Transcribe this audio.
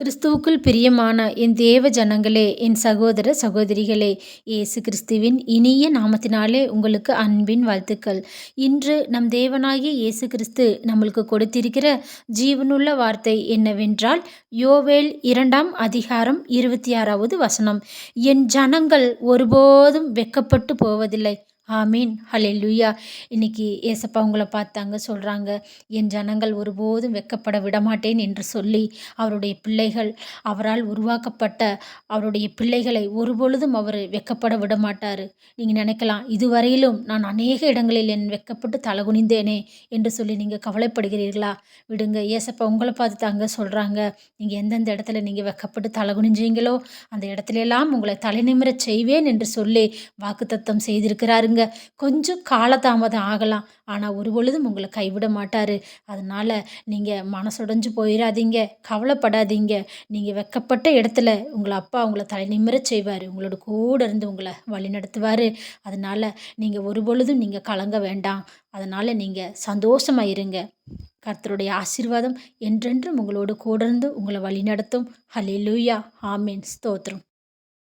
கிறிஸ்துவுக்குள் பிரியமான என் தேவ ஜனங்களே என் சகோதர சகோதரிகளே இயேசு கிறிஸ்துவின் இனிய நாமத்தினாலே உங்களுக்கு அன்பின் வாழ்த்துக்கள். இன்று நம் தேவனாகிய இயேசு கிறிஸ்து நம்மளுக்கு கொடுத்திருக்கிற ஜீவனுள்ள வார்த்தை என்னவென்றால் யோவேல் இரண்டாம் அதிகாரம் இருபத்தி ஆறாவது வசனம் என் ஜனங்கள் ஒருபோதும் வெக்கப்பட்டு போவதில்லை. ஆமீன். ஹலெலுயா இன்னைக்கு ஏசப்பா உங்களை பார்த்தாங்க சொல்கிறாங்க என் ஜனங்கள் ஒருபோதும் வெக்கப்பட விடமாட்டேன் என்று சொல்லி அவருடைய பிள்ளைகள் அவரால் உருவாக்கப்பட்ட அவருடைய பிள்ளைகளை ஒருபொழுதும் அவர் வெக்கப்பட விட மாட்டார் நீங்கள் நினைக்கலாம் இதுவரையிலும் நான் அநேக இடங்களில் என் வெக்கப்பட்டு தலகுனிந்தேனே என்று சொல்லி நீங்கள் கவலைப்படுகிறீர்களா? விடுங்க ஏசப்பா உங்களை பார்த்து தாங்க சொல்கிறாங்க நீங்கள் எந்தெந்த இடத்துல நீங்கள் வெக்கப்பட்டு தலகுனிஞ்சீங்களோ அந்த இடத்துல எல்லாம் உங்களை தலைநிமிரச் செய்வேன் என்று சொல்லி வாக்குத்தத்தம் செய்திருக்கிறாருங்க. கொஞ்சம் காலதாமதம் ஆகலாம். ஆனால் ஒரு பொழுதும் உங்களை கைவிட மாட்டார். அதனால் நீங்கள் மனசுடைஞ்சு போயிடாதீங்க கவலைப்படாதீங்க. நீங்கள் வெக்கப்பட்ட இடத்துல உங்களை அப்பா உங்களை தலை நிமிரச் செய்வார். உங்களோட கூட இருந்து உங்களை வழி நடத்துவார் அதனால் நீங்கள் ஒரு பொழுதும் நீங்கள் கலங்க வேண்டாம். அதனால் நீங்கள் சந்தோஷமாக இருங்க. கர்த்தருடைய ஆசீர்வாதம் என்றென்றும் உங்களோடு கூட இருந்து உங்களை வழிநடத்தும். ஹலே லூயா ஆமீன். ஸ்தோத்திரம்.